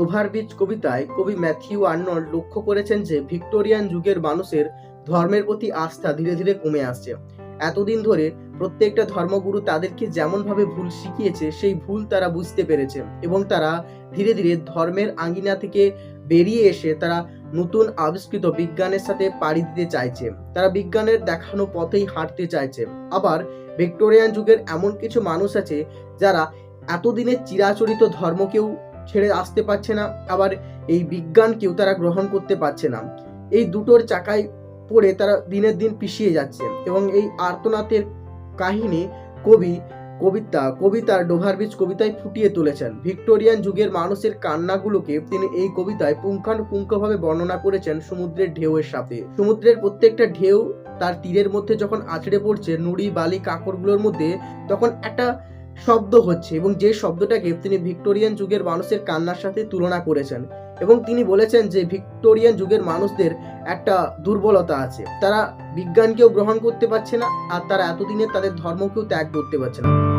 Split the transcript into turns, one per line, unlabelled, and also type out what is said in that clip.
ওভারবিচ কবিতায় কবি Matthew Arnold লক্ষ্য করেছেন যে ভিক্টোরিয়ান যুগের মানুষের ধর্মের প্রতি আস্থা ধীরে ধীরে কমে আসছে। এতদিন ধরে প্রত্যেকটা ধর্মগুরু তাদেরকে যেমনভাবে ভুল শিখিয়েছে, সেই ভুল তারা বুঝতে পেরেছে এবং তারা ধীরে ধীরে ধর্মের আঙ্গিনা থেকে বেরিয়ে এসে তারা নতুন আবিষ্কৃত বিজ্ঞানের সাথে পাড়ি দিতে চাইছে। তারা বিজ্ঞানের দেখানো পথেই হাঁটতে চাইছে। আবার ভিক্টোরিয়ান যুগের এমন কিছু মানুষ আছে যারা এতদিনের চিরাচরিত ধর্মকেও ছেড়ে আসতে পারছে না, আবার এই বিজ্ঞানকেও তারা গ্রহণ করতে পারছে না। এই দুটোর চাকায় পড়ে তারা দিনের দিন পিছিয়ে যাচ্ছে এবং এই আর্তনাথের কাহিনী কবি, কবিতা, কবিতার ডোভারবিচ কবিতায় ফুটিয়ে তুলেছেন। ভিক্টোরিয়ান যুগের মানুষের কান্নাগুলোকে তিনি এই কবিতায় পুঙ্খানুপুঙ্খভাবে বর্ণনা করেছেন সমুদ্রের ঢেউয়ের সাথে। সমুদ্রের প্রত্যেকটা ঢেউ তার তীরের মধ্যে যখন আছড়ে পড়ছে, নুড়ি, বালি, কাঁকড়গুলোর মধ্যে, তখন একটা শব্দ হচ্ছে এবং যে শব্দটাকে তিনি ভিক্টোরিয়ান যুগের মানুষের কান্নার সাথে তুলনা করেছেন এবং তিনি বলেছেন যে ভিক্টোরিয়ান যুগের মানুষদের একটা দুর্বলতা আছে। তারা বিজ্ঞানকেও গ্রহণ করতে পারছে না আর তারা এতদিনে তাদের ধর্মকেও ত্যাগ করতে পারছে না।